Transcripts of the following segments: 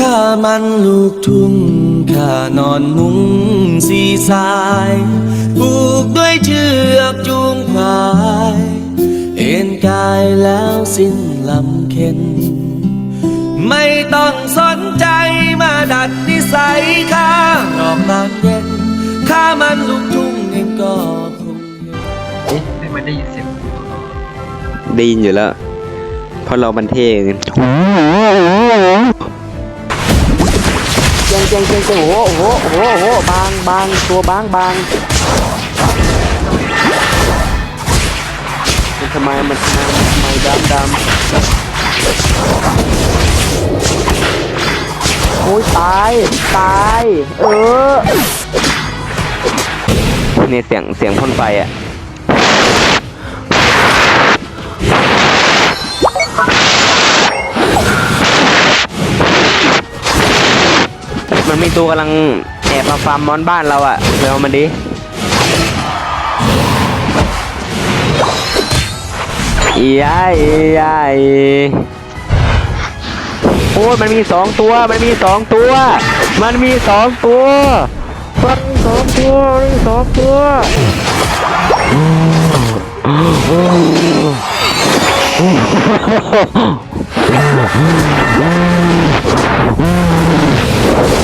ข้ามันลูกทุ่งข้านอนมุงสีสายผูกด้วยเชือกจูงควายเอ็นกายแล้วสิ้นลำเค็น ไม่ต้องสนใจมาดัดนิสัยข้ารอบตอนเย็นข้ามันลูกทุ่งเองก็คงเห็นเอ๊ะไม่มันได้ยินเสียงได้ยินอยู่แล้ว เพราะเราบันเท่ไง เจงเจงเจงเจงโอ้โหโอ้โหโอ้โหบางบางตัวบางบางมันทำไมมันทำไมทำไมดำดำโอ้ยตายตายเออเนี่ยเสียงเสียงพ่นไฟอะ มันมีตัวกำลังแอบมาฟาร์มมอนบ้านเราอะไปเอามันดิอีไออีไอโอ้ยมันมีสองตัว มันมีสองตัว มันมีสองตัวมันมีสองตัวมันมีสองตัวอ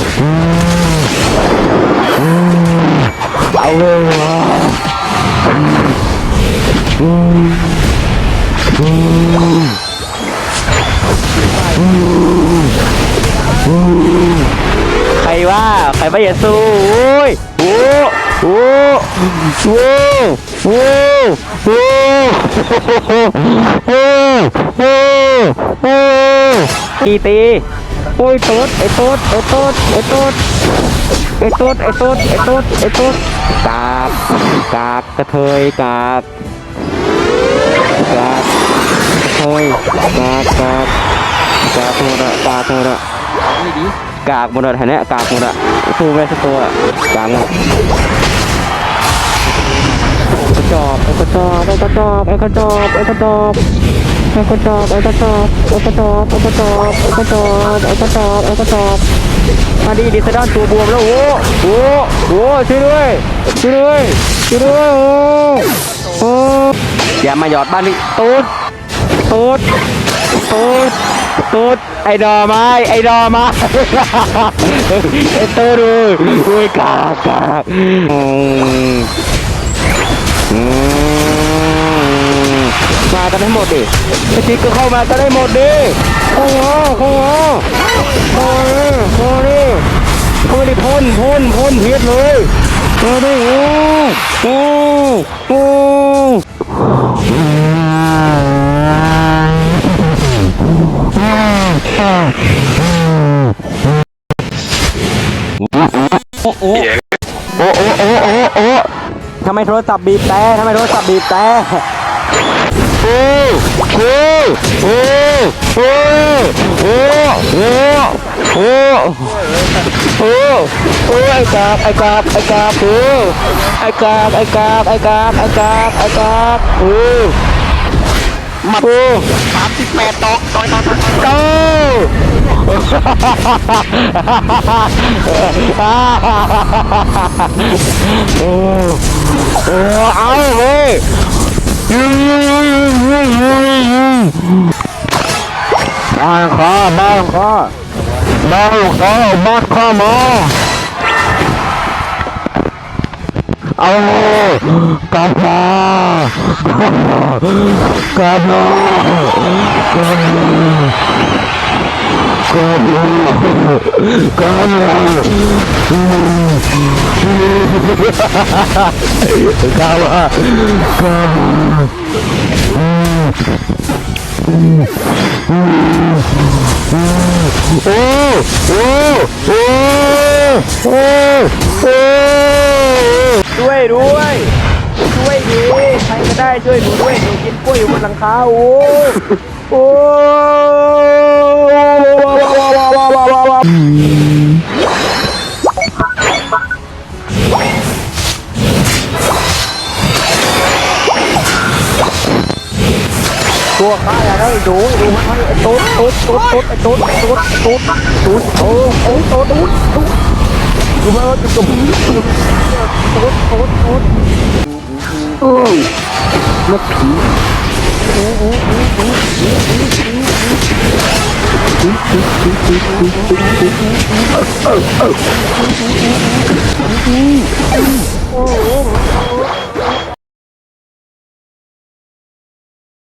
ว่าใครว่าอย่าสู้โอ้ยโอ้โอ้โอ้โอ้โอ้โอ้โอ้โอ้ตีตีโอ้ยโต๊ดไอ้โต๊ดไอ้โต๊ดไอ้โต๊ดไอ้โต๊ดไอ้โต๊ดไอ้โต๊ดไอ้โต๊ดกากกากกระเทยกากกากกระเทยกากกากกากหมดอะกากหมดอะนี่ดิ กากหมดอะแถวนี้กากหมดอะสู้ไม่สักตัวกากหมดกระจอกไอ้กระจอกไอ้กระจอกไอ้กระจอกไอ้กระจอกไอ้กระจอกไอ้กระจอกไอ้กระจอกไอ้กระจอกไอ้กระจอกไอ้กระจอกไอ้กระจอกมาดิดิสดอนตัวบวมแล้วโอ้โหโอ้ช่วยด้วยช่วยด้วยช่วยด้วยโอ้โอ้อย่ามาหยอดบ้านนี่ตูดตูดตูด ตูดไอ้ดอมาไอ้ดอไม้ไอ้ตูดอุ้ยกากามากันให้หมดดิไอ้จิ๊กก็เข้ามากันให้หมดดิโอ้โหโอ้โหโอ้โหโอ้โหโอ้โหพ่นพ่นพ่นเพียดเลยโอ้โหโอ้โห โอ้โอ้โอ้โอ้โอ้โอ้โอ้ทำไมโทรศัพท์บีบแต่ทำไมโทรศัพท์บีบแต่โอ้โอ้โอ้โอ้โอ้โอ้โอ้โอ้โอ้ไอ้กาบไอ้กาบไอ้กาบโอ้ไอ้กาบไอ้กาบไอ้กาบไอ้กาบไอ้กาบโอ้มาโอ้ สิแปดตอกตอยตอยตอยตอยโอ้โอ้โอ้เอาเว้ยยืมยืมยืมยืมยืมยืมบ้านข้าบ้านข้าบ้านข้าบ้านข้ามาเอา Cafá! Cafá! Cafá! Cafá! Cafá! Oh! Oh! Oh! Oh! Oh! ช่วยด้วย ช่วยดีใครก็ได้ช่วยหนูด้วยหนูกินกล้วยอยู่บนหลังคาโอ้โอ้ตัวข้าอย่าได้ดูดูมันไอ้ตุ๊ดตุ๊ดตุ๊ดตุ๊ดไอ้ตุ๊ดตุ๊ดตุ๊ดตุ๊ดโอ้โอ้ตุ๊ดตุ๊ดตุ๊ดดูมันว่าตุ๊ด โอ๊ตโอ๊ตโอ๊ตโอ้ยรถผีโอ้โอ้โอ้โอ้โอ้โอ้โอ้โอ้